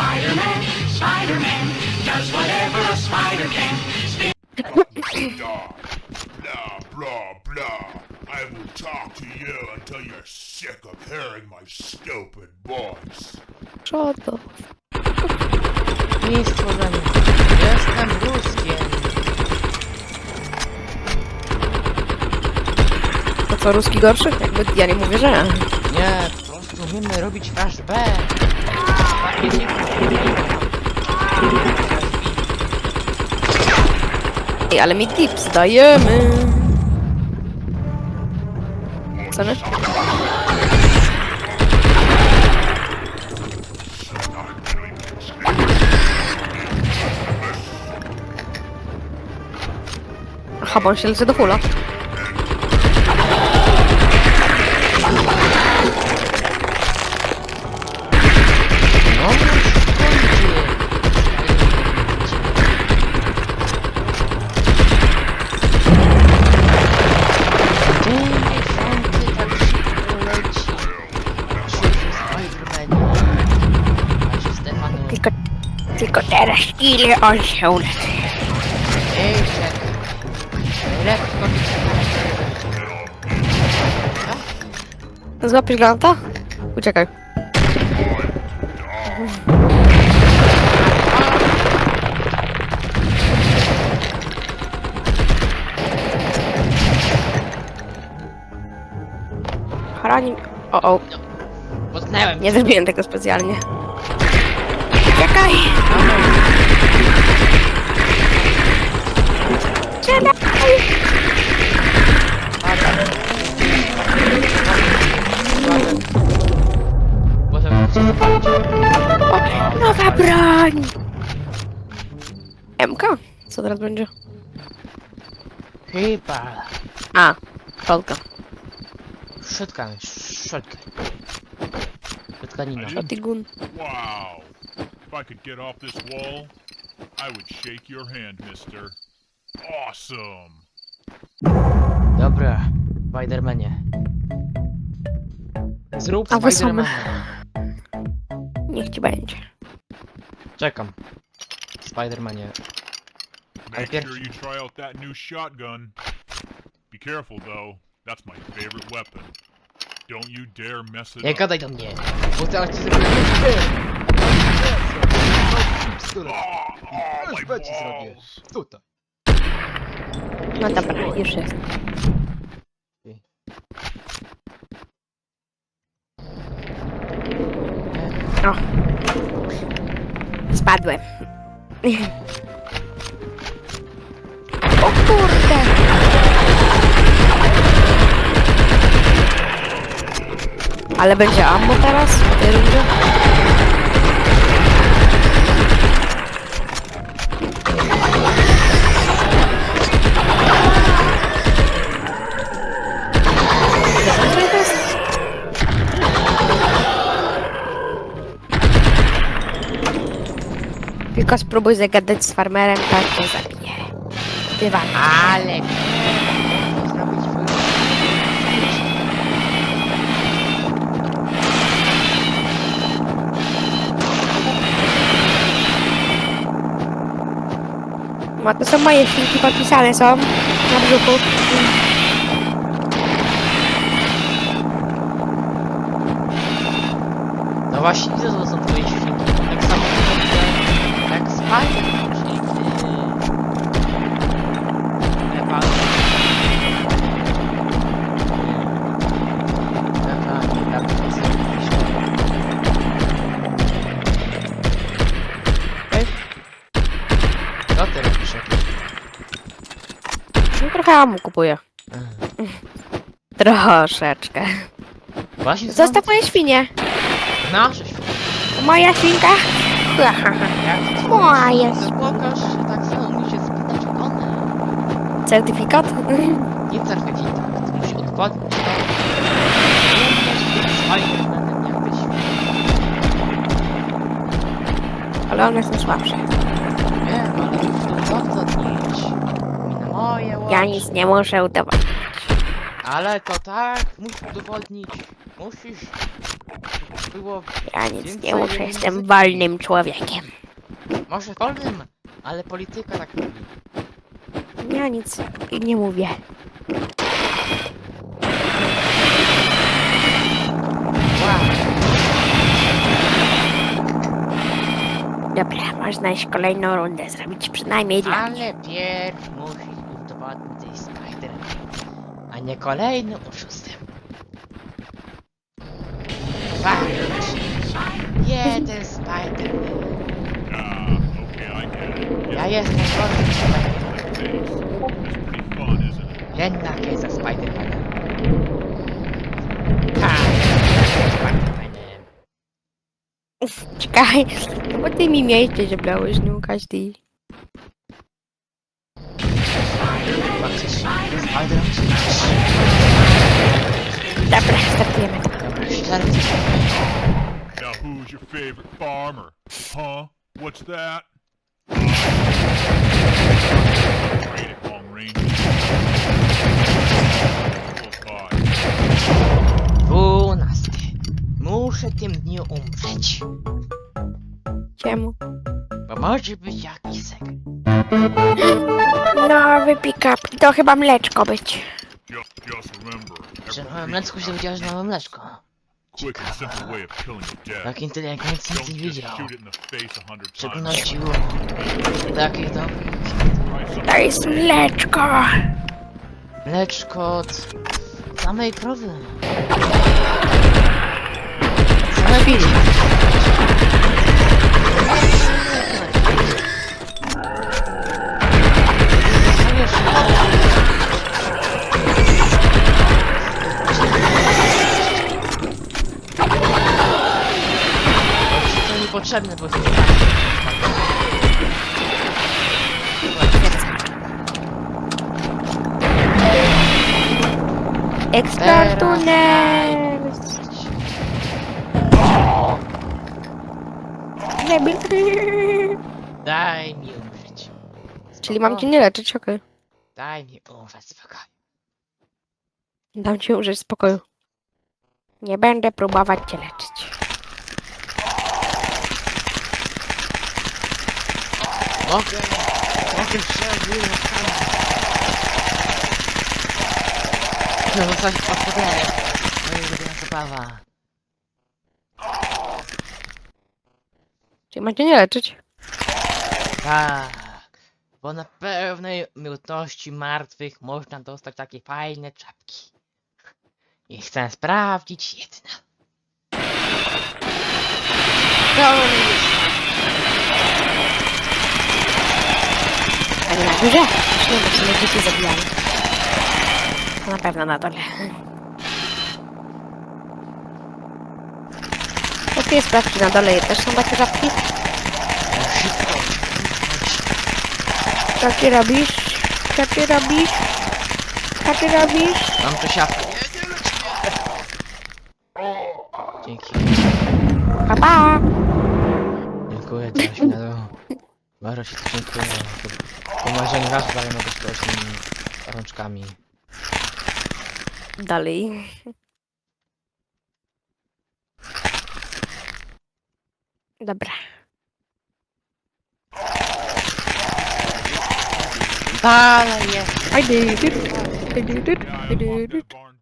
Spider-Man, Spider-Man does whatever a spider can. Spin Dog. Blah, blah, blah. I will talk to you until you're sick of hearing my stupid voice. Przodu. Nic stworzenie. Jestem ruskiem. To co, ruski gorszy? Jakby ja nie mówię, że. Nie, po prostu umiemy robić flashback. Ej, ale mi tips dajemy. Co nie? Aha, bo on się leczy do hula. On się uleczy. Ejże. Lekko Złapiesz granata? Uciekaj. Harani... O, o, Potknęłem. nie zrobiłem tego specjalnie. Uciekaj! Uciekaj! Potem co zapalić? Nowa broń! MK? Co teraz będzie? Chyba. A, Polka. Szczotka, szczotkę. Szczotkanina. Shotgun. Wow. If I could get off this wall, I would shake your hand, mister. Awesome. Dobra, Spidermanie. Zrób A wy są- Spidermana. Niech ci będzie. Czekam. Spidermanie. Make sure you try out that new shotgun. Be careful, though. That's my favorite weapon. Don't you dare mess it Nie up. gadaj do mnie. Bo teraz ci zrobię. Oh, oh, my Już ci zrobię. Tutaj. No dobra, już jest. O. Spadłem. O kurde! Ale będzie ammo teraz? W tej rundzie? Tylko spróbuj zagadać z farmerem, tak to zabije. Bywa. Ale... No to są moje świnki podpisane są na brzuchu. No właśnie, widzę, że to są twoje świnki. Spider, czyli. Co ty robisz jakieś? No, trochę amu kupuję. Troszeczkę. Właśnie Zostaw moje świnie. Nasze świnki. Moja świnka. Moje. To pokaż, że tak samo mi się spytać one. Certyfikat? Nie certyfikat, musi jakbyś. Ale one są słabsze. Nie, ale musisz to udowodnić. I na moje łapy. Ja nic nie muszę udawać. Ale to tak, musisz udowodnić. Musisz. Było Ja nic nie muszę, jestem wolnym człowiekiem. może wolnym, ale polityka tak mówi. Ja nic nie mówię. Wow. Dobra, można iść kolejną rundę zrobić, przynajmniej dla mnie. Ale pierw musi udowodnić Spider, a nie kolejny oszustem. Dwa, jeden Spider. Ah, okay, I get it. Ja jestem gorszy Spider. It's pretty fun, isn't it? Jednak jest za Spider-Manem. Ha! Spider-Manem. Czekaj, no bo ty mi miejsce zabrałeś, no każdy. Patrzysz, Spider-Man. Dobra, startujemy. Now who's your favorite farmer? Huh? What's that? Great at long range. Oh. Dwunasty. Muszę tym dniu umrzeć. Czemu? Bo może być jakiś sekret. Nowy pick-up, to chyba mleczko być. Just, just remember, Że małe mleczko się widziało, że małe mleczko. Quick and simple way of killing a dead. Tak inteligentnie Don't nie just widział. shoot it in the face a hundred W times. szczególności u takich dobrych. To jest mleczko. Mleczko od samej krowy. Same bili. Ekstra tunel. Debil. Daj mi umrzeć. Czyli mam cię nie leczyć, okej. Daj mi umrzeć spokojnie. Dam ci użyć spokoju. Nie będę próbować cię leczyć. Mogę. Mogę przebić No coś podpowiadaj. Moja ulubiona zabawa. Czyli mam cię nie leczyć? Tak. Bo na pewnej ludności martwych można dostać takie fajne czapki. I chcę sprawdzić jedna. To Tak na górze? Wiem, czy mnie dzieci zabijali. Na pewno na dole. Okej, sprawdź, na dole też są takie żabki. ty robisz? Ty robisz? Ty robisz? Mam tu siatkę. Dzięki. Pa, pa! Dziękuję, to się nadało. Bardzo się dziękuję. Po marzeniu razu dalej mogę stoć tymi rączkami. Dalej. Dobra. Dalej jest. I did it. I did it. I did it.